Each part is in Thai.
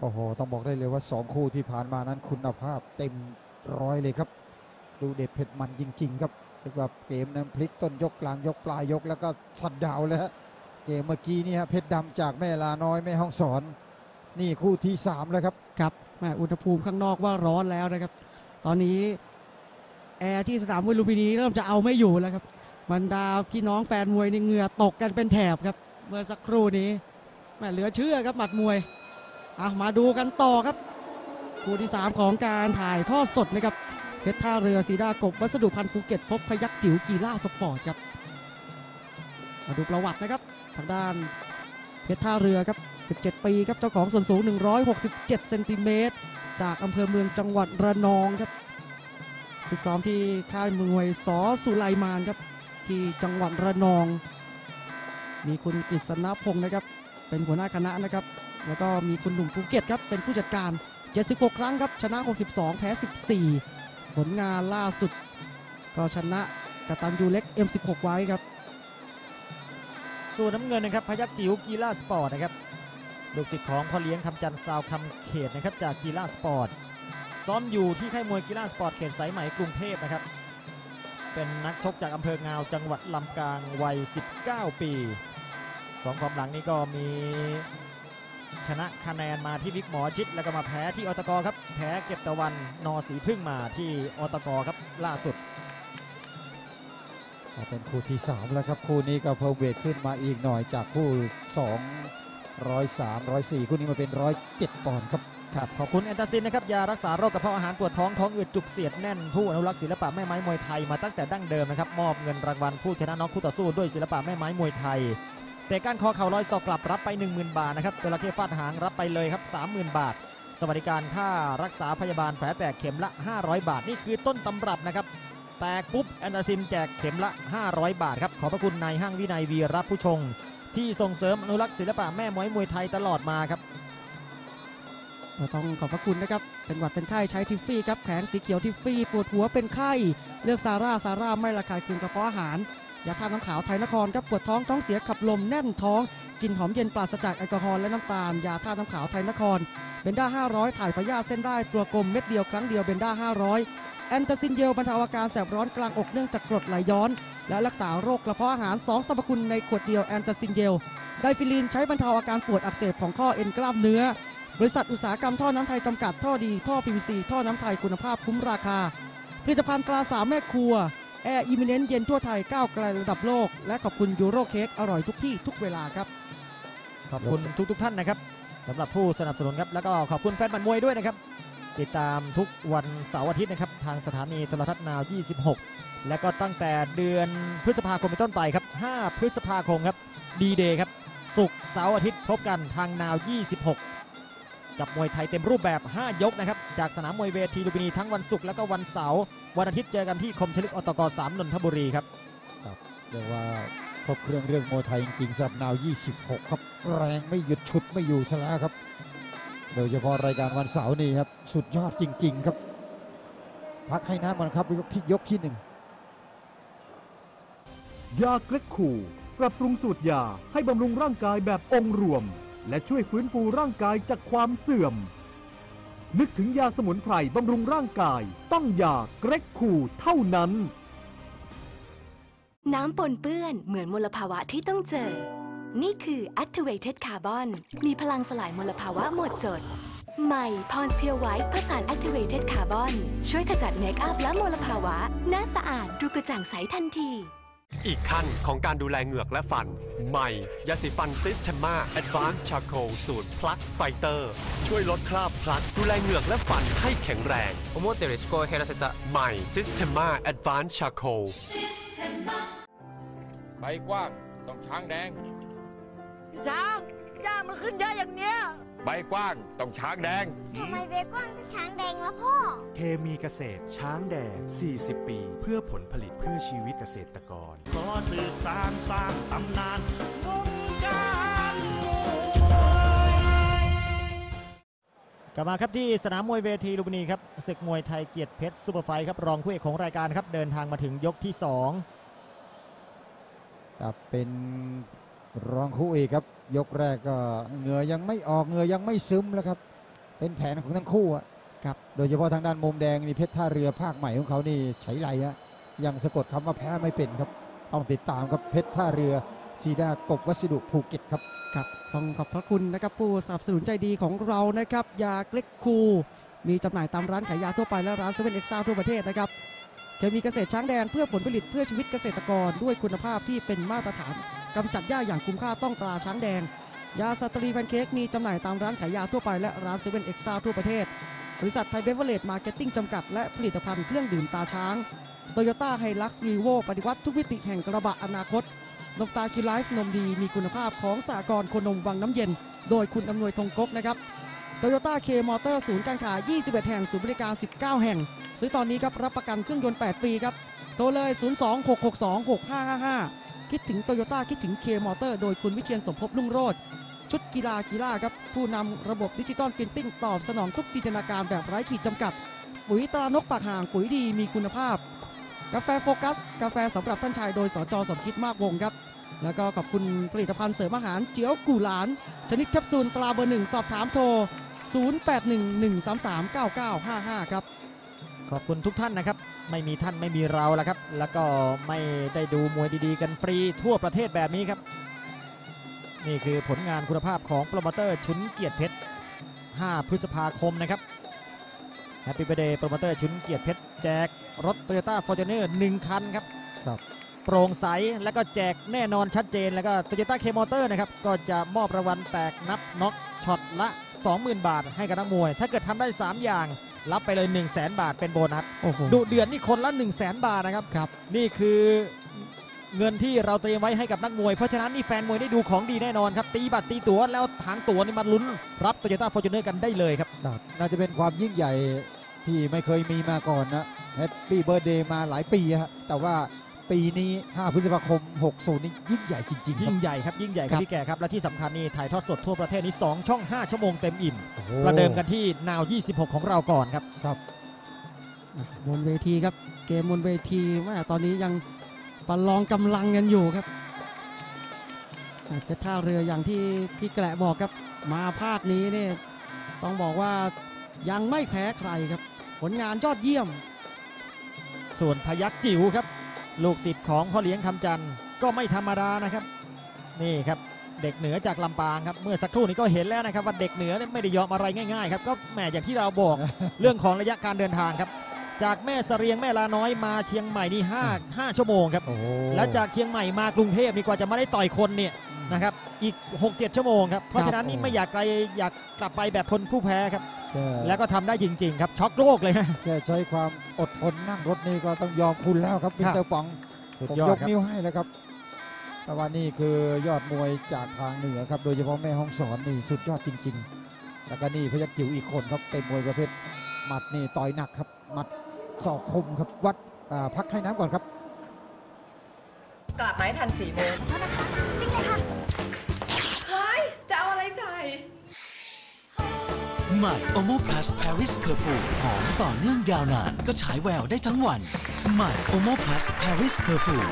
โอ้โห ต้องบอกได้เลยว่าสองคู่ที่ผ่านมานั้นคุณภาพเต็มร้อยเลยครับ ดูเด็ดเผ็ดมันจริง ๆ ครับเรียกว่าเกมนั้นพลิกต้นยกกลางยกปลายยกแล้วก็สัดดาวเลยฮะเกมเมื่อกี้นี่ฮะเพชรดำจากแม่ลาน้อยแม่ห้องสอน นี่คู่ที่สามแล้วครับครับแม่อุณหภูมิข้างนอกว่าร้อนแล้วนะครับ ตอนนี้แอร์ที่สนามมวยลุมพินีเริ่มจะเอาไม่อยู่แล้วครับบรรดาพี่น้องแฟนมวยในเหงื่อตกกันเป็นแถบครับ เมื่อสักครู่นี้แม่เหลือเชื่อครับหมัดมวย อะมาดูกันต่อครับคู่ที่ 3 ของการถ่ายทอดสดนะครับเพชรท่าเรือสีดากบวัสดุพันธุ์ภูเก็ตพบพยักจิ๋วกีฬาสปอร์ตครับมาดูประวัตินะครับทางด้านเพชรท่าเรือครับ 17 ปีครับเจ้าของส่วนสูง 167 เซนติเมตรจากอำเภอเมืองจังหวัดระนองครับฝึกซ้อมที่ค่ายมวยสอสุไลมานครับที่จังหวัดระนอง มีคุณกฤษณพงศ์นะครับ เป็นหัวหน้าคณะนะครับ แล้วก็มีคุณหนุ่มภูเก็ตครับเป็นผู้จัดการ 76 ครั้งครับชนะ 62 แพ้ 14 ผลงานล่าสุด ก็ชนะกตันยูเล็ก M16 ไว้ครับ ส่วนน้ำเงินนะครับพยัคฆ์จิ๋วกีฬาสปอร์ตนะครับลูกศิษย์ของพ่อเลี้ยงคำจันทร์ซาวคำเขตนะครับจากกีฬาสปอร์ตซ้อมอยู่ที่ค่ายมวยกีฬาสปอร์ตเขตสายไหมกรุงเทพนะครับ เป็นนักชกจากอำเภองาวจังหวัดลำกางวัย 19 ปีสองความหลังนี้ก็มี ชนะคะแนนมาที่วิกหมอชิดแล้วก็มาแพ้ที่อตกครับ แพ้เก็บตะวันนอสีพึ่งมาที่อตกครับล่าสุดก็เป็นคู่ที่สามแล้วครับคู่นี้ก็เพิ่มเวทขึ้นมาอีกหน่อยจากคู่สองร้อยสามร้อยสี่คู่นี้มาเป็นร้อยเจ็ดปอนด์ครับครับขอบคุณแอนตาซินนะครับยารักษาโรคกระเพาะอาหารปวดท้องท้องอืดจุกเสียดแน่นผู้อนุรักษ์ศิลปะแม่ไม้มวยไทยมาตั้งแต่ดั้งเดิมนะครับมอบเงินรางวัลผู้ชนะน็อกคู่ต่อสู้ด้วยศิลปะแม่ไม้มวยไทย เตะก้านคอเข่าลอยศอกกลับรับไป 10,000 บาทนะครับจระเข้ฟาดหางรับไปเลยครับ 30,000 บาท สวัสดิการค่ารักษาพยาบาลแผลแตกเข็มละ 500 บาท นี่คือต้นตำรับนะครับ แตกปุ๊บแอนตาซินแจกเข็มละ 500 บาทครับ ขอบพระคุณนายห้างวินัยวีรับผู้ชง ที่ส่งเสริมอนุรักษ์ศิลปะแม่ไม้มวยไทยตลอดมาครับก็ต้องขอบพระคุณนะครับ เป็นหวัดเป็นไข้ใช้ทิฟฟี่ครับแผงสีเขียวทิฟฟี่ปวดหัวเป็นไข้ เลือกซาร่าซาร่าไม่ระคายเคืองกระเพาะอาหาร ยาทาน้ำขาวไทยนครครับปวดท้องท้องเสียขับลมแน่นท้องกินหอมเย็นปราศจากแอลกอฮอล์และน้ำตาลยาทาน้ำขาวไทยนครเบนด้า 500 ถ่ายพยาธิเส้นได้ตัวกลมเม็ดเดียวครั้งเดียวเบนด้า 500 แอนตาซินเยลบรรเทาอาการแสบร้อนกลางอกเนื่องจากกรดไหลย้อน และรักษาโรคกระเพาะอาหาร 2 สรรพคุณในขวดเดียวแอนตาซินเยลไดฟิลินใช้บรรเทาอาการปวดอักเสบของข้อเอ็นกล้ามเนื้อ บริษัทอุตสาหกรรมท่อน้ำไทยจำกัดท่อดีท่อ PVC ท่อน้ำไทยคุณภาพคุ้มราคา ผลิตภัณฑ์ตราสามแม่ครัว อร์อิมิเนนเย็นทั่วไทยก้าวไกลระดับโลก และขอบคุณยูโรเค้กอร่อยทุกที่ทุกเวลาครับ ขอบคุณทุกทุกๆท่านนะครับสำหรับผู้สนับสนุนครับ แล้วก็ขอบคุณแฟนบันมวยด้วยนะครับ ติดตามทุกวันเสาร์อาทิตย์นะครับ ทางสถานีโทรทัศน์นาว 26 และก็ตั้งแต่เดือนพฤษภาคมเป็นต้นไปครับ 5 พฤษภาคมครับดีเดย์ครับ ศุกร์เสาร์อาทิตย์พบกันทางนาว 26 กับมวยไทยเต็มรูปแบบ 5 ยกนะครับ จากสนามมวยเวทีลุมพินีทั้งวันศุกร์แล้วก็วันเสาร์วันอาทิตย์เจอกันที่คมชลึกอตก3นนทบุรีครับเรียกว่าครบเครื่องเรื่องมวยไทยจริงๆสำหรับนาว 26 ครับ แรงไม่หยุดชุดไม่อยู่ซะแล้วครับ โดยเฉพาะรายการวันเสาร์นี่ครับสุดยอดจริง ๆ ครับ พักให้น้ำมันครับยกที่ยกที่หนึ่งยาเกล็กคูปรับปรุงสูตรยาให้บำรุงร่างกายแบบองค์รวม และช่วยฟื้นฟูร่างกายจากความเสื่อม นึกถึงยาสมุนไพรบำรุงร่างกาย ต้องยาเกร็กคูเท่านั้น น้ำปนเปื้อนเหมือนมลภาวะที่ต้องเจอ นี่คือ Activated Carbon มีพลังสลายมลภาวะหมดจด ใหม่ Pond's Pure White ผสาน Activated Carbon ช่วยขจัดเมคอัพและมลภาวะ หน้าสะอาดดูกระจ่างใสทันที อีกขั้นของการดูแลเหงือกและฟัน ใหม่ ยาสีฟันซิสเทมาแอดวานซ์ชาโคลสูตรพลัสไฟเตอร์ ช่วยลดคราบพลัสดูแลเหงือกและฟันให้แข็งแรงโอโมเตริสโกเฮราเซตาใหม่ซิสเทมาแอดวานซ์ชาโคลใบกว้าง ต้องช้างแดงช้างจ้างมันขึ้นเยอะอย่างเนี้ย ใบกว้างต้องช้างแดง ทำไมเบคอนต้องช้างแดงแล้วพ่อ เคมีเกษตรช้างแดง 40 ปี เพื่อผลผลิตเพื่อชีวิตเกษตรกร ขอสืบสานสร้างตำนานวงการมวยกลับมาครับที่สนามมวยเวทีลุมพินีครับศึกมวยไทยเกียรติเพชรซูเปอร์ไฟท์ครับรองคู่เอกของรายการครับเดินทางมาถึงยกที่ครับเป็น รองคู่เอกครับ ยกแรกก็เหงื่อยังไม่ออกเหงื่อยังไม่ซึมแล้วครับ เป็นแผนของทั้งคู่อะครับโดยเฉพาะทางด้านมุมแดงนี่เพชรท่าเรือภาคใหม่ของเขานี่ใช้ไรฮะยังสะกดคำว่าแพ้ไม่เป็นครับต้องติดตามครับเพชรท่าเรือซีดากบวัสดุภูเก็ตครับครับต้องขอบพระคุณนะครับผู้สนับสนุนใจดีของเรานะครับยาเกล็กคู มีจำหน่ายตามร้านขายยาทั่วไปและร้านเซเว่นเอ็กซ์ตร้าทั่วประเทศนะครับ เคมีเกษตรช้างแดงเพื่อผลผลิตเพื่อชีวิตเกษตรกรด้วยคุณภาพที่เป็นมาตรฐานกำจัดหญ้าอย่างคุ้มค่าต้องตราช้างแดง ยาสตรีแพนเค้กมีจำหน่ายตามร้านขายยาทั่วไปและร้านเซเว่นเอ็กซ์ตร้าทั่วประเทศ บริษัทไทยเบเวอร์เลดมาร์เก็ตติ้งจำกัดและผลิตภัณฑ์เครื่องดื่มตาช้างโตโยต้าไฮลักซ์วีโวปฏิวัติทุกมิติแห่งกระบะอนาคตนมตาคิวไลฟ์นมดีมีคุณภาพของสากรณ์โคนมวังน้ำเย็น โดยคุณอำนวยธงกกนะครับโตโยต้าเคมอเตอร์ศูนย์การขาย 21 แห่งศูนย์บริการ 19 แห่ง ซื้อตอนนี้ครับรับประกันเครื่องยนต์ 8 ปีครับ โทรเลย 026626555 คิดถึงโตโยต้าคิดถึงเคมอเตอร์โดยคุณวิเชียนสมภพลุ่งโรจน์ชุดกีฬากีฬาครับ ผู้นำระบบดิจิตอลปรินติ้งตอบสนองทุกจินตนาการแบบไร้ขีดจำกัด ปุ๋ยตรานกปากห่างปุ๋ยดีมีคุณภาพ กาแฟโฟกัส กาแฟสำหรับท่านชายโดยสจสมคิดมากวงครับ แล้วก็ขอบคุณผลิตภัณฑ์เสริมอาหารเจียวกูหลาน ชนิดแคปซูลตราเบอร์หนึ่งสอบถามโทร 0811339955 ครับ ขอบคุณทุกท่านนะครับ ไม่มีท่านไม่มีเราแล้วครับ แล้วก็ไม่ได้ดูมวยดีๆ กันฟรีทั่วประเทศแบบนี้ครับ นี่คือผลงานคุณภาพของโปรโมเตอร์ชุนเกียรติเพชร 5 พฤษภาคมนะครับแฮปปี้เบ t ร์ a เดย์โปรโมเตอร์ชุนเกียรติเพชร แจกรถ Toyota Fortuner 1คันครับครับโปร่งใสแล้วก็แจกแน่นอนชัดเจนแล้วก็ Toyota K Motor นะครับก็จะมอบรางวัลแตกนับน็อกช็อตละ 20,000 บาทให้กับนักมวย ถ้าเกิดทำได้ 3 อย่าง รับไปเลย 1 0 0 0 0แบาทเป็นโบนัสโอ้โหดุเดือดนี่คนละ1 0 0 0 0แบาทนะครับครับ นี่คือเงินที่เราเตรียมไว้ให้กับนักมวย เพราะฉะนั้นนี่แฟนมวยได้ดูของดีแน่นอนครับ ตีบัตรตีตั๋วแล้วทางตั๋วนี่มาลุ้น รับ Toyota Fortuner กันได้เลยครับครับ น่าจะเป็นความยิ่งใหญ่ที่ไม่เคยมีมาก่อนนะแฮปปี้เบ t ร์ a เดย์มาหลายปีฮะแต่ว่า ปีนี้ 5 พฤษภาคม 60 นี่ยิ่งใหญ่จริงๆครัยิ่บงใหญ่ครับยิ่งใหญ่คครัรับบพี่แก่ครับ และที่สำคัญนี่ถ่ายทอดสดทั่วประเทศนี้ 2 ช่อง 5 ชั่วโมงเต็มอิ่มโอ้โหประเดิมกันที่นาว 26 ของเราก่อนครับครับอะบนเวทีครับ เกมบนเวทีแม่ตอนนี้ยังประลองกำลังกันอยู่ครับอาจจะท่าเรืออย่างที่พี่แกละบอกครับ มาภาคนี้เนี่ยต้องบอกว่ายังไม่แพ้ใครครับ ผลงานยอดเยี่ยม ส่วนพยักจิ๋วครับ ลูกศิษย์ของพ่อเลี้ยงคำจันทร์ก็ไม่ธรรมดานะครับ นี่ครับเด็กเหนือจากลำปางครับเมื่อสักครู่นี้ก็เห็นแล้วนะครับว่าเด็กเหนือเนี่ยไม่ได้ยอมอะไรง่ายๆครับก็แหมอย่างที่เราบอกเรื่องของระยะการเดินทางครับ จากแม่เสรียงแม่ลาน้อยมาเชียงใหม่นี่5 5ชั่วโมงครับโอ้โหแล้วจากเชียงใหม่มากรุงเทพนี่กว่าจะมาได้ต่อยคนเนี่ยนะครับอีก 6-7 ชั่วโมงครับเพราะฉะนั้นนี่ไม่อยากไกลอยากกลับไปแบบคนผู้แพ้ครับ แค่แล้วก็ทำได้จริง ๆ ครับช็อกโลกเลยฮะแค่ใช้ความอดทนนั่งรถนี่ก็ต้องยอมคุณแล้วครับมิสเตอร์ปองสุดผมยอดยกครับนิ้วให้แล้วครับแต่ว่านี่คือยอดมวยจากทางเหนือครับ โดยเฉพาะแม่ห้องสอนนี่สุดยอดจริง ๆ แล้วก็นี่พยักจิ๋วอีกคนครับเป็นมวยประเภทหมัดนี่ต่อยหนักครับหมัดศอกคมครับวัดอ่าพักให้น้ำก่อนครับ กลับมาให้ทันสี่โมงโทษนะคะ ใหม่โอโม plus Paris Perfume หอมต่อเนื่องยาวนาน ก็ฉายแววได้ทั้งวัน ใหม่โอโม plus Paris Perfume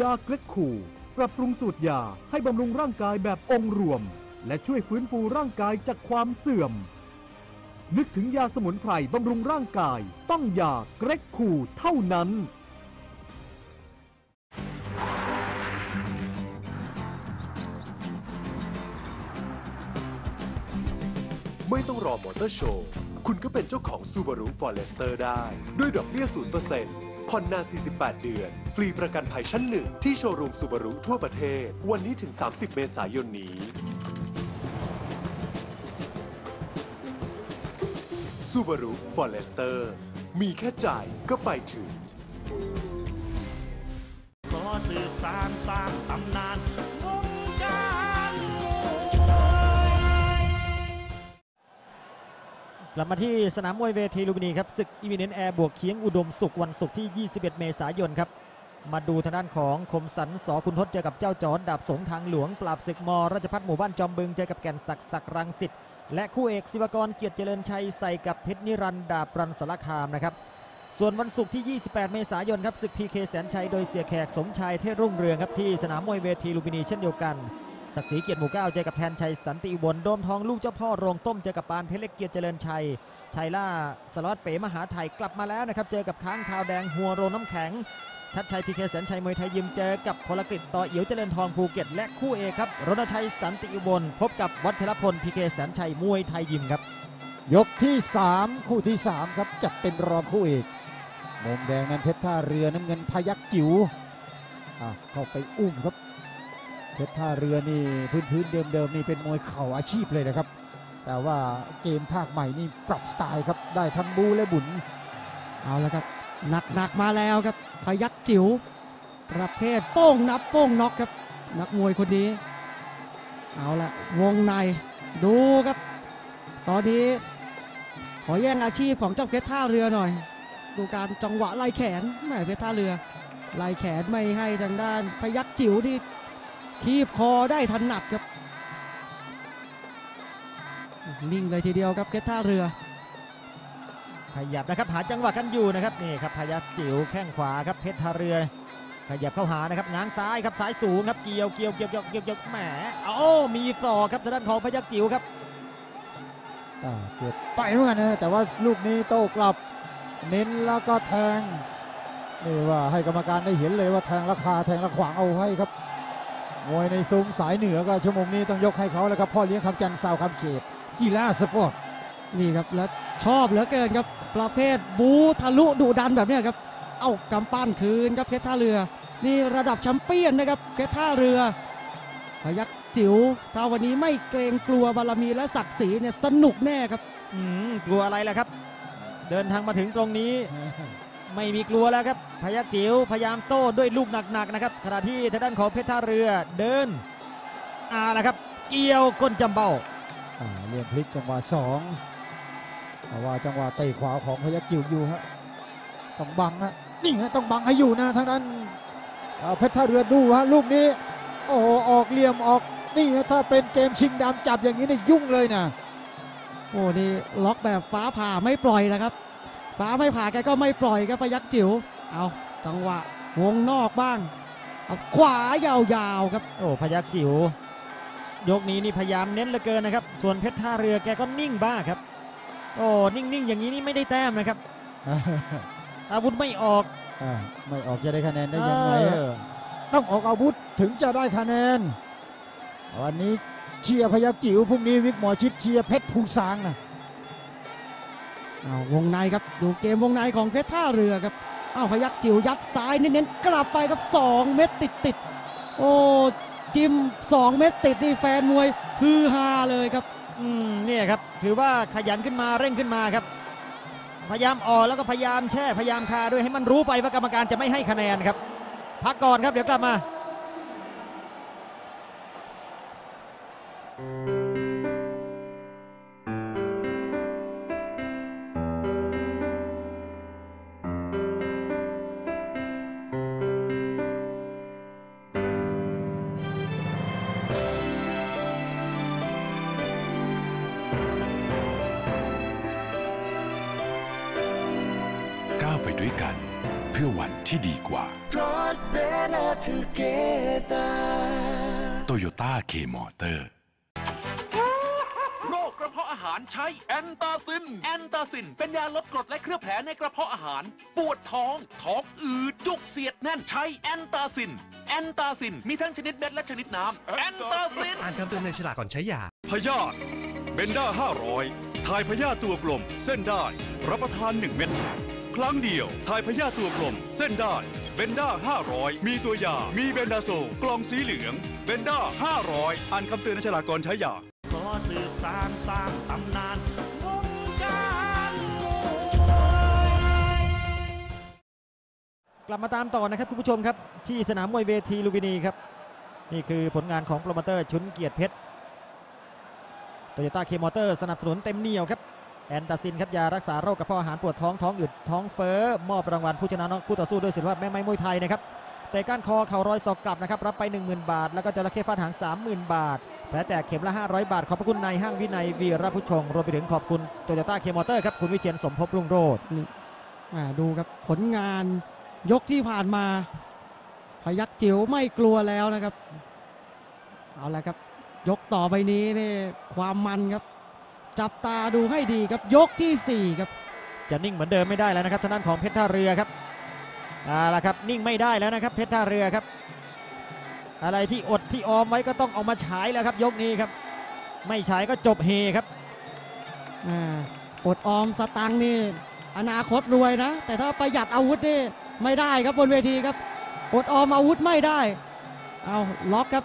ยาเกล็กคูปรับปรุงสูตรยาให้บำรุงร่างกายแบบองค์รวม และช่วยฟื้นฟูร่างกายจากความเสื่อม นึกถึงยาสมุนไพรบำรุงร่างกาย ต้องยาเกร็กคูเท่านั้น ไม่ต้องรอมอเตอร์โชว์ คุณก็เป็นเจ้าของ Subaru Forester ได้ ด้วยดอกเบี้ย 0%ผ่อนนาน 48 เดือน ฟรีประกันภัยชั้นหนึ่งที่โชว์รูม Subaru ทั่วประเทศ วันนี้ถึง 30 เมษายนนี้ Subaru Forester มีแค่จ่ายก็ไปถึง ขอสืบสานสร้างตำนาน ลับมาที่สนามมวยเวทีลุมพินีครับศึกอีมิเนนแอร์บวกเคียงอุดมสุขวันศุกร์ที่ 21 เมษายนครับ มาดูทางด้านของคมสันสอคุณทศเจอกับเจ้าจอดดาบสงทางหลวง ปราบศึกมราชพัฒหมู่บ้านจอมบึงเจอกับแก่นศักดิ์ศักดิ์รังสิตและคู่เอกศิวกรเกียรติเจริญชัยใส่กับเพชรนิรันดาบรันสารคามนะครับส่วนวันศุกร์ที่ 28 เมษายนครับศึกพีเคแสนชัยโดยเสียแขกสมชายเทศรุ่งเรืองครับที่สนามมวยเวทีลุมพินีเช่นเดียวกัน ศักดิ์ศรีเกียรติหมู่เก้าเจอกับแทนชัยสันติอุบลโดมทองลูกเจ้าพ่อโรงต้มเจอกับปานเพชรเล็กเกียรติเจริญชัยชัยล่าสล็อตเป๋มหาไทยกลับมาแล้วนะครับ เจอกับค้างคาวแดงหัวโรงน้ำแข็ง ชัดชัยพีเคแสนชัยมวยไทยยิมเจอกับพลกฤษต่อเอียวเจริญทองภูเก็ต และคู่เอกครับรณชัยสันติอุบลพบกับวัชรพลพีเคแสนชัยมวยไทยยิมครับ ยกที่ 3 คู่ที่ 3 ครับจัดเป็นรองคู่เอกมุมแดงนั้นเพชรท่าเรือน้ำเงินพยักจิ๋วเข้าไปอุ้มครับ เพชรท่าเรือนี่พื้นพื้นๆเดิมนี่เป็นมวยเข่าอาชีพเลยนะครับ แต่ว่าเกมภาคใหม่นี่ปรับสไตล์ครับได้ทั้งบูและบุญเอาละครับหนักหนักๆมาแล้วครับพยักจิ๋วประเภทโป้งนับโป้งน็อกครับ นักมวยคนนี้ เอาละวงในดูครับ ตอนนี้ขอแย่งอาชีพของเจ้าเพชรท่าเรือหน่อย ดูการจังหวะไล่แขนแม่เพชรท่าเรือไล่แขนไม่ให้ทางด้านพยักจิ๋วที่ คีบคอได้ถนัดครับ นิ่งเลยทีเดียวครับเพชรท่าเรือ ขยับนะครับหาจังหวะกันอยู่นะครับนี่ครับพยัคฆ์จิ๋วแข้งขวาครับเพชรทาเรือ ขยับเข้าหานะครับง้างซ้ายครับซ้ายสูงครับเกี่ยวเกี่ยวเกี่ยวเกี่ยวเกี่ยวเกี่ยวแหมเอามีศอกครับทางด้านของพยัคฆ์จิ๋วครับอ่าเกือบไปเหมือนกันนะแต่ว่าลูกนี้โต้กลับ เน้นแล้วก็แทงนี่ว่าให้กรรมการได้เห็นเลยว่าแทงราคาแทงระขวางเอาให้ครับ มวยในซุ้มสายเหนือก็ชั่วโมงนี้ต้องยกให้เขาแล้วครับพ่อเลี้ยงคำจันทร์สาวคำเขตกีฬาสปอร์ตนี่ครับแล้วชอบเหลือเกินครับ ประเภทบูทะลุดุดันแบบเนี้ยครับ เอากำปั้นคืนครับเพชรท่าเรือ นี่ระดับแชมเปี้ยนนะครับเพชรท่าเรือ พยักจิ๋วถ้าวันนี้ไม่เกรงกลัวบารมีและศักดิ์ศรีเนี่ยสนุกแน่ครับ อืมกลัวอะไรล่ะครับ เดินทางมาถึงตรงนี้ ไม่มีกลัวแล้วครับพยัคฆ์จิ๋วพยายามโต้ด้วยลูกหนักๆนะครับขณะที่ทางด้านของเพชรท่าเรือเดินอาละครับ เกี่ยวก้นจำเบ้าอ่าเรียนพลิกจังหวะสองแต่ว่าจังหวะเตะขวาของพยัคฆ์จิ๋วอยู่ฮะต้องบังฮะนี่ฮะต้องบังให้อยู่นะทางด้านอ่าเพชรท่าเรือดูฮะลูกนี้ โอ้โหออกเหลี่ยมออกนี่ฮะถ้าเป็นเกมชิงดำจับอย่างนี้นี่ยุ่งเลยนะโอ้นี่ล็อกแบบฟ้าผ่าไม่ปล่อยนะครับ ฟ้าไม่ผ่าแกก็ไม่ปล่อยครับพยักจิ๋วเอาจังหวะวงนอกบ้างเอาขวายาวๆครับ โอ้พยักจิ๋วยกนี้นี่พยายามเน้นเหลือเกินนะครับ ส่วนเพชรท่าเรือแกก็นิ่งบ้างครับ โอ้นิ่งๆอย่างนี้นี่ไม่ได้แต้มนะครับ อาวุธไม่ออกอ่าไม่ออกจะได้คะแนนได้ยังไงฮะเออ ต้องออกอาวุธถึงจะได้คะแนน วันนี้เชียร์พยัคฆ์จิ๋วพรุ่งนี้วิกหมอชิดเชียร์เพชรภูซางนะ เอาวงในครับดูเกมวงในของเพชรท่าเรือครับเอาพยักจิ๋วยัดซ้ายเน้นๆกลับไปครับ2เม็ดติดติดโอ้จิ้ม2เม็ดติดนี่แฟนมวยฮือฮาเลยครับ อืมเนี่ยครับ ถือว่าขยันขึ้นมาเร่งขึ้นมาครับ พยายามออกแล้วก็พยายามแช่พยายามคาด้วยให้มันรู้ไปว่ากรรมการจะไม่ให้คะแนนครับ พักก่อนครับเดี๋ยวกลับมา ที่ดีกว่าโตโยต้าเคมอเตอร์โรคกระเพาะอาหารใช้แอนตาซิน แอนตาซิน เป็นยาลดกรดและเคลือบแผลในกระเพาะอาหาร ปวดท้อง ท้องอืดจุกเสียดแน่นใช้แอนตาซิน แอนตาซิน มีทั้งชนิดเม็ดและชนิดน้ำ แอนตาซิน อ่านคำเตือนในฉลากก่อนใช้ยา พยาธิเบนด้า500 ทายพยาธิตัวกลม เส้นได้ รับประทาน 1 เม็ด ครั้งเดียวทายพยาธิตัวกลม เส้นได้ เบนด้า 500 มีตัวยา มีเบนดาโซ กล่องสีเหลือง เบนด้า 500 อ่านคำเตือนในฉลากก่อนใช้ยา ขอสืบสานสร้างตำนานวงการมวยกลับมาตามต่อนะครับคุณผู้ชมครับ ที่สนามมวยเวทีลูมพินีครับ นี่คือผลงานของโปรโมเตอร์ชุนเกียรติเพชรโตโยต้าเคมอเตอร์สนับสนุนเต็มเหนียวครับ แอนตาซินครับยารักษาโรคกระเพาะอาหารปวดท้องท้องอืดท้องเฟ้อมอบรางวัลผู้ชนะน็อกคู่ต่อสู้ด้วยศิลปะแม่ไม้มวยไทยนะครับแต่ก้านคอเข่ารอยศอกกลับนะครับรับไป 10,000 บาท แล้วก็จระเข้ฟาดหาง 30,000 บาทแผลแตกเข็มละ 500 บาท ขอบพระคุณนายห้างวินัยวีรพุชงรวมไปถึงขอบคุณโตโยต้าเคมอเตอร์ครับคุณวิเชียนสมภพรุ่งโรจน์นี่ดูครับผลงานยกที่ผ่านมา พยักจิ๋วไม่กลัวแล้วนะครับ เอาละครับ ยกต่อไปนี้นี่ความมันครับ จับตาดูให้ดีครับยกที่สี่ครับ จะนิ่งเหมือนเดิมไม่ได้แล้วนะครับทางด้านของเพชรท่าเรือครับเอาละครับนิ่งไม่ได้แล้วนะครับเพชรท่าเรือครับ อะไรที่อดที่ออมไว้ก็ต้องเออกมาฉายแล้วครับ ยกนี้ครับ ไม่ฉายก็จบเฮครับอ่าอดออมสตังค์นี่อนาคตรวยนะ แต่ถ้าประหยัดอาวุธนี่ไม่ได้ครับบนเวทีครับอดออมอาวุธไม่ได้ เอาล็อกครับ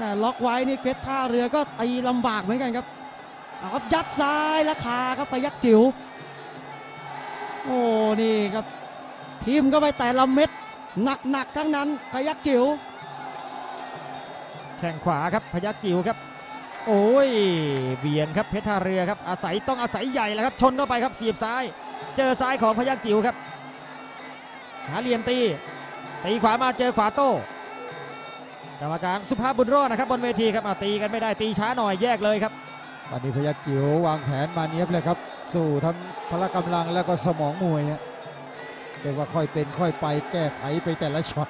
อ่าล็อกไว้นี่เพชรท่าเรือก็ตีลำบากเหมือนกันครับ เอาครับยัดซ้ายและคาครับไปยักจิ๋วโอ้นี่ครับ ทีมก็ไปแต่ละเม็ดหนักๆทั้งนั้นไปยักจิ๋วแข้งขวาครับพยักจิ๋วครับ โอ้ยเบียนครับเพชรท่าเรือครับ อาศัยต้องอาศัยใหญ่แล้วครับ ชนเข้าไปครับเสียบซ้าย เจอซ้ายของพยักจิ๋วครับ หาเหลี่ยมตีตีขวามาเจอขวาโต้กรรมการสุภาพบุญรอดนะครับบนเวทีครับตีกันไม่ได้ตีช้าหน่อยแยกเลยครับ ตอนนี้พยัคฆ์จิ๋ววางแผนมาเนี้ยบเลยครับ สู่ทั้งพละกำลังแล้วก็สมองมวยเรียกว่าค่อยเป็นค่อยไปแก้ไขไปแต่ละช็อต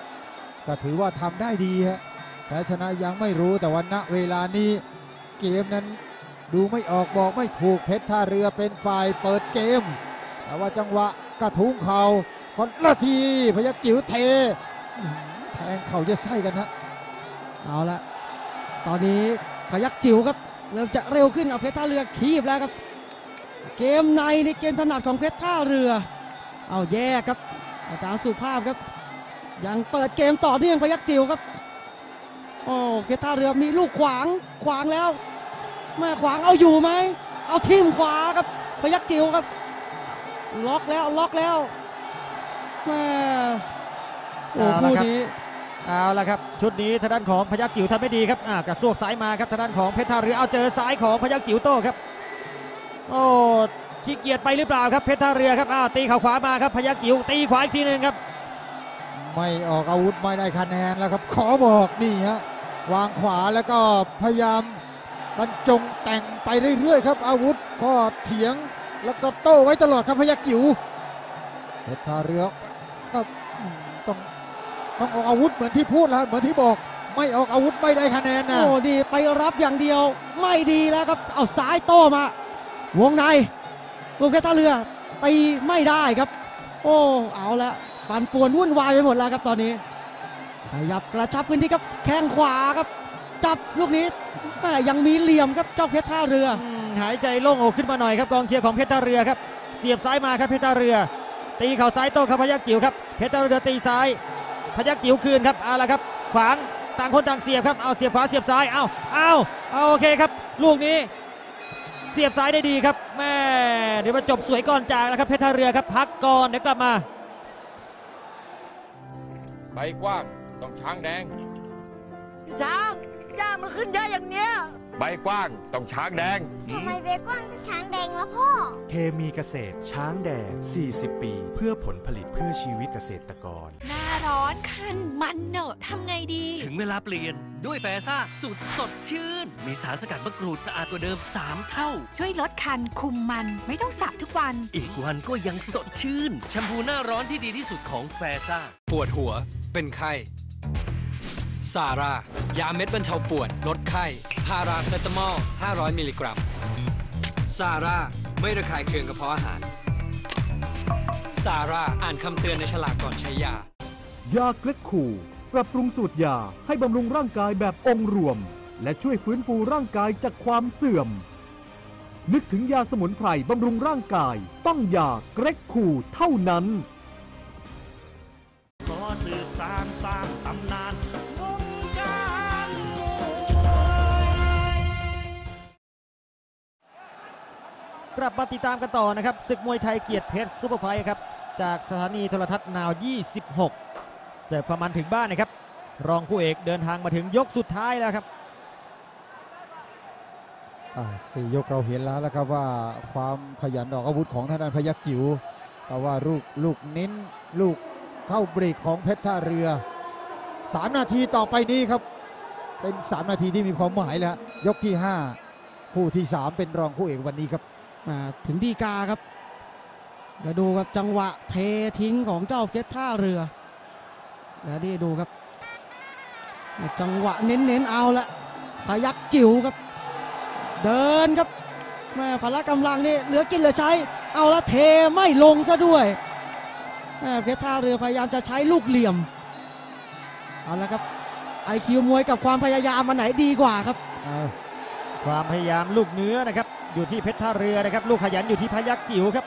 ก็ถือว่าทำได้ดีฮะแพ้ชนะยังไม่รู้แต่วันณเวลานี้เกมนั้นดูไม่ออกบอกไม่ถูกเพชรท่าเรือเป็นฝ่ายเปิดเกม แต่ว่าจังหวะกระทุ้งเข่าคนละทีพยัคฆ์จิ๋วเทแทงเข่าจะไส้กันฮะเอาละตอนนี้พยักจิ๋วครับ เริ่มจะเร็วขึ้นเอาเพชรท่าเรือคีบแล้วครับ เกมในในเกมถนัดของเพชรท่าเรือ เอาแยกครับ อาจารย์สุภาพครับ ยังเปิดเกมต่อเนื่องพยักจิ๋วครับ โอ้เพชรท่าเรือมีลูกขวางขวางแล้วแม่ขวางเอาอยู่ไหม เอาทิ่มขวาครับ พยักจิ๋วครับ ล็อกแล้วล็อกแล้วแม่โอ้เอาละคู่ครับนี้ เอาละครับ ชุดนี้ทางด้านของพยักจิ๋วทำไม่ดีครับอ่ากระซวกซ้ายมาครับทางด้านของเพชรท่าเรือเอาเจอซ้ายของพยักจิ๋วโต้ครับโอ้ขี้เกียจไปหรือเปล่าครับเพชรท่าเรือครับอ้าวตีเข่าขวามาครับพยักจิ๋วตีขวาอีกทีหนึ่งครับ ไม่ออกอาวุธไม่ได้คะแนนแล้วครับขอบอกนี่ฮะวางขวาแล้วก็พยายามบรรจงแต่งไปเรื่อยๆครับ อาวุธก็เถียงแล้วก็โต้ไว้ตลอดครับพยักจิ๋วเพชรท่าเรือก็ต้อง ต้องออกอาวุธเหมือนที่พูดแล้วเหมือนที่บอก ไม่ออกอาวุธไม่ได้คะแนนนะโอ้ดีไปรับอย่างเดียวไม่ดีแล้วครับ เอาซ้ายโต้มา วงในลูกเพชรท่าเรือตีไม่ได้ครับ โอ้เอาละปั่นป่วนวุ่นวายไปหมดแล้วครับตอนนี้ขยับกระชับพื้นที่ครับแข้งขวาครับ จับลูกนี้แม่ยังมีเหลี่ยมครับเจ้าเพชรท่าเรือหายใจโล่งอกขึ้นมาหน่อยครับกองเชียร์ของเพชรท่าเรือครับ เสียบซ้ายมาครับเพชรท่าเรือ ตีเข่าซ้ายโต้ครับพยักจิ๋วครับเพชรท่าเรือตีซ้าย พยักจิ๋วคืนครับเอาละครับ ขวางต่างคนต่างเสียบครับเอาเสียบขวาเสียบซ้ายเอาเอาเอาโอเคครับ ลูกนี้ เสียบซ้ายได้ดีครับแม่เดี๋ยวมาจบสวยก่อนจากแล้วครับเพชรท่าเรือครับ พักก่อนเดี๋ยวกลับมาใบกว้างต้องช้างแดงพี่ช้างย่ามันขึ้นเยอะอย่างเนี้ยใบกว้างต้องช้างแดงทำไมเบกว้างต้องช้างแดงแล้วพ่อ เคมีเกษตรช้างแดง 40 ปี เพื่อผลผลิตเพื่อชีวิตเกษตรกรหน้าร้อนคันมันเนอะทำไงดี ถึงเวลาเปลี่ยนด้วยแฟซ่าสูตรสดชื่น มีสารสกัดมะกรูดสะอาดกว่าเดิม 3 เท่า ช่วยลดคันคุมมันไม่ต้องสระทุกวัน อีกวันก็ยังสดชื่น แชมพูหน้าร้อนที่ดีที่สุดของแฟซ่า ปวดหัว เป็นไข้ซาร่ายาเม็ดบรรเทาปวด ลดไข้พาราเซตามอล 500 มิลลิกรัมซาร่าไม่ระคายเคืองกระเพาะอาหารซาร่าอ่านคำเตือนในฉลากก่อนใช้ยา ยาเกล็ดคูปรับปรุงสูตรยาให้บำรุงร่างกายแบบองค์รวม และช่วยฟื้นฟูร่างกายจากความเสื่อม นึกถึงยาสมุนไพรบำรุงร่างกาย ต้องยาเกร็ดคูเท่านั้น ขอสืบสารสร้างตำนานวงการมวยกลับมาติดตามกันต่อนะครับศึกมวยไทยเกียรติเพชรซูเปอร์ไฟท์ครับ จากสถานีโทรทัศน์นาว 26เสิร์ฟความมันถึงบ้านนะครับ รองคู่เอกเดินทางมาถึงยกสุดท้ายแล้วครับอ่าสี่ยกเราเห็นแล้วแล้วครับว่าความขยันออกอาวุธของทางด้านพยักจิ๋วแต่ว่าลูกลูกเน้นลูกเข้าเบรกของเพชรท่าเรือสามนาทีต่อไปนี้ครับ เป็นสามนาทีที่มีความหมายแล้วยกที่ห้าคู่ที่สามเป็นรองคู่เอกวันนี้ครับมาถึงดีกาครับเดี๋ยวดูครับจังหวะเททิ้งของเจ้าเพชรท่าเรือ แล้วนี่ดูครับ จังหวะเน้นๆเอาละพยักจิ๋วครับ เดินครับแม่พละกำลังนี่เหลือกินเหลือใช้ เอาละเทไม่ลงซะด้วยแม่เพชรท่าเรือพยายามจะใช้ลูกเหลี่ยม เอาละครับไอคิวมวยกับความพยายามมันไหนดีกว่าครับความพยายามลูกเนื้อนะครับ อยู่ที่เพชรท่าเรือนะครับ ลูกขยันอยู่ที่พยักจิ๋วครับ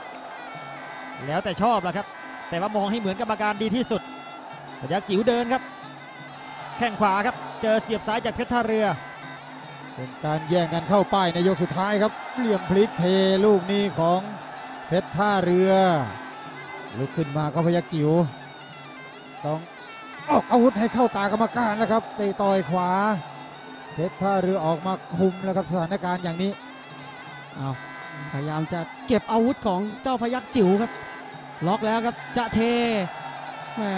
แล้วแต่ชอบละครับ แต่ว่ามองให้เหมือนกรรมการดีที่สุด พยักจิ๋วเดินครับ แข้งขวาครับ เจอเสียบซ้ายจากเพชรท่าเรือ เป็นการแย่งกันเข้าป้ายในยกสุดท้ายครับเหลี่ยมพลิกเทลูกนี้ของเพชรท่าเรือ ลุกขึ้นมาก็พยักจิ๋วต้องออกอาวุธให้เข้าตากรรมการนะครับเตะต่อยขวา เพชรท่าเรือออกมาคุมแล้วครับสถานการณ์อย่างนี้เอาพยายามจะเก็บอาวุธของเจ้าพยักจิ๋วครับ ล็อกแล้วครับจะเทแหม่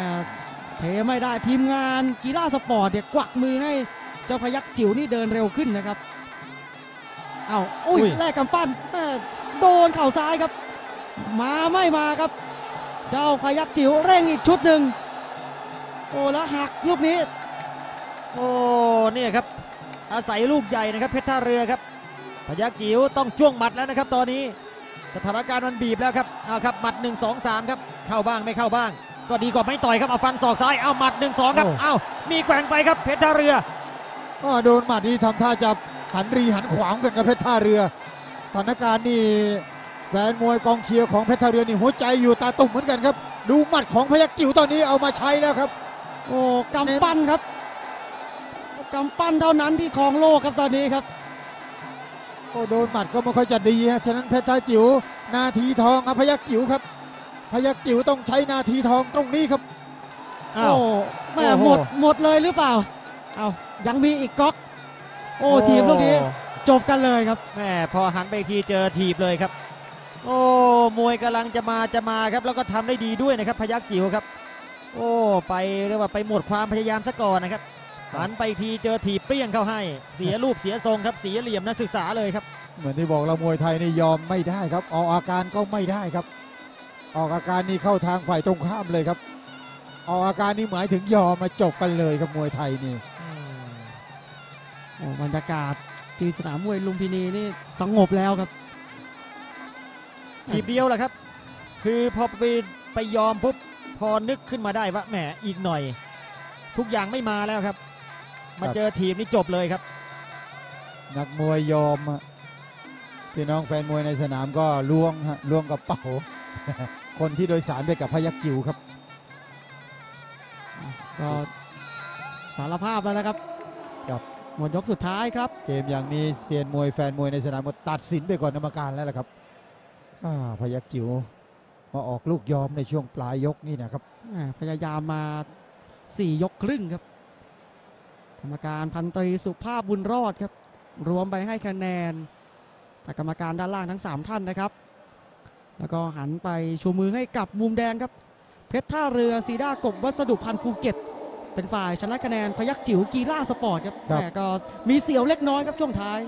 เทไม่ได้ทีมงานกีฬาสปอร์ตเนี่ยกวักมือให้เจ้าพยักจิ๋วนี่เดินเร็วขึ้นนะครับเอาอุ้ยอุ้ยแลกกำปั้นแม่โดนเข่าซ้ายครับ มาไม่มาครับ เจ้าพยักจิ๋วเร่งอีกชุดหนึ่งโอ้แล้วหักลูกนี้ โอ้เนี่ยครับ อาศัยลูกใหญ่นะครับ เพชรท่าเรือครับ พยักจิ๋วต้องจ้วงหมัดแล้วนะครับ ตอนนี้ สถานการณ์มันบีบแล้วครับเอาครับหมัด1 2 3ครับ เข้าบ้างไม่เข้าบ้าง ก็ดีกว่าไม่ต่อยครับเอาฟันศอกซ้ายเอาหมัด1 2ครับโอ้เอามีแกว่งไปครับเพชรท่าเรือ ก็โดนหมัดนี้ทำท่าจะหันรีหันขวางกันกับเพชรท่าเรือสถานการณ์นี่แฟนมวยกองเชียร์ของเพชรท่าเรือนี่หัวใจอยู่ตาตุ่มเหมือนกันครับ ดูหมัดของพยักจิ๋วตอนนี้เอามาใช้แล้วครับ โอ้กำปั้นครับกำปั้นเท่านั้นที่ครองโลกครับตอนนี้ครับโอ้โดนหมัดก็ไม่ค่อยจะดีฮะฉะนั้นเพชรท่าจิ๋วนาทีทองครับพยักจิ๋วครับ พยักจิ๋วต้องใช้นาทีทองตรงนี้ครับโอ้แม่โอ้โห หมดหมดเลยหรือเปล่าเอายังมีอีกก๊อกโอ้โอ้ทีมลูกนี้จบกันเลยครับ แม่พอหันไปอีกทีเจอถีบเลยครับ โอ้มวยกำลังจะมาจะมาครับ แล้วก็ทำได้ดีด้วยนะครับ พยักจิ๋วครับ โอ้ไปเรียกว่าไปหมดความพยายามซะก่อนนะครับหันไปอีกทีเจอถีบเปรี้ยงเข้าให้ เสียรูปเสียทรงครับเสียเหลี่ยมนักศึกษาเลยครับ เหมือนที่บอกเรามวยไทยนี่ยอมไม่ได้ครับ ออกอาการก็ไม่ได้ครับ ออกอาการนี่เข้าทางฝ่ายตรงข้ามเลยครับ ออกอาการนี่หมายถึงยอมมาจบกันเลยครับมวยไทยนี่โอ้บรรยากาศที่สนามมวยลุมพินีนี่สงบแล้วครับทีเดียวแหละครับ คือพอไปไปยอมปุ๊บพอนึกขึ้นมาได้ว่าแหมอีกหน่อย ทุกอย่างไม่มาแล้วครับ มาครับเจอทีมนี่จบเลยครับ นักมวยยอมฮะพี่น้องแฟนมวยในสนามก็ล้วงฮะล้วงกระเป๋า คนที่โดยสารไปกับพยักจิ๋วครับ ก็สารภาพแล้วนะครับครับหมดยกสุดท้ายครับ เกมอย่างนี้เซียนมวยแฟนมวยในสนามก็ตัดสินไปก่อนกรรมการแล้วล่ะครับอ่าพยักจิ๋วมาออกลูกยอมในช่วงปลายยกนี่นะครับอ่าพยายามมาสี่ยกครึ่งครับ กรรมการพันตรีสุภาพบุญรอดครับ รวมไปให้คะแนนจากกรรมการด้านล่างทั้ง 3 ท่านนะครับ แล้วก็หันไปชูมือให้กับมุมแดงครับ เพชรท่าเรือซีด้ากบวัสดุพันธ์ภูเก็ต เป็นฝ่ายชนะคะแนนพยักจิ๋วกีฬาสปอร์ตครับครับแต่ก็มีเสียวเล็กน้อยครับช่วงท้าย